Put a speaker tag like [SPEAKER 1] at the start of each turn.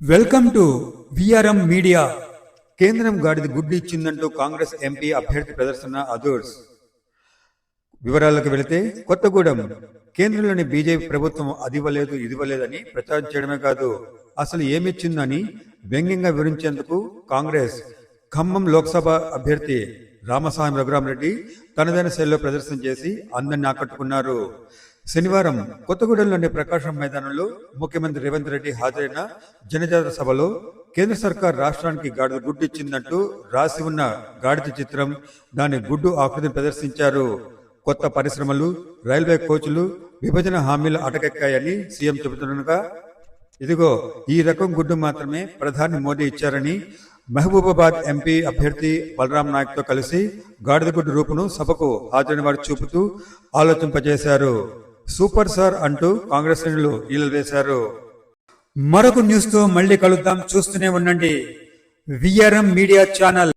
[SPEAKER 1] Welcome to VRM media కేంద్రం గాడిది గుడ్డు ఇచ్చిందంటూ కాంగ్రెస్ ఎంపీ అభ్యర్థి ప్రదర్శన అదూర్స్. వివరాలకు వెళితే కొత్తగూడెం. కేంద్రంలోని బీజేపీ ప్రభుత్వం అది ఇవ్వలేదు ప్రచారం చేయడమే కాదు అసలు ఏమిచ్చిందని వ్యంగ్యంగా వివరించేందుకు కాంగ్రెస్ ఖమ్మం లోక్సభ అభ్యర్థి రామస్వామి రఘురామరెడ్డి తనదైన శైలిలో ప్రదర్శన చేసి అందరిని ఆకట్టుకున్నారు. శనివారం కొత్తగూడెంలోని ప్రకాశం మైదానంలో ముఖ్యమంత్రి రేవంత్ రెడ్డి హాజరైన జనజాత సభలో కేంద్ర సర్కార్ రాష్ట్రానికి గాడిద గుడ్డు ఇచ్చిందంటూ రాసి ఉన్న గాడిద చిత్రం దాని గుడ్డు ఆకృతిని ప్రదర్శించారు. కొత్త పరిశ్రమలు రైల్వే కోచ్లు విభజన హామీలు అటకెక్కాయని సీఎం చెబుతుండగా ఇదిగో ఈ రకం గుడ్డు మాత్రమే ప్రధాని మోదీ ఇచ్చారని మహబూబాబాద్ ఎంపీ అభ్యర్థి బలరాం నాయక్తో కలిసి గాడిద గుడ్డు రూపును సభకు హాజరైన వారు చూపుతూ ఆలోచింపజేశారు. సూపర్ సార్ అంటూ కాంగ్రెస్ శ్రేణులు ఈలలు వేశారు. మరొక న్యూస్తో మళ్ళీ కలుద్దాం. చూస్తూనే ఉండండి. VRM media channel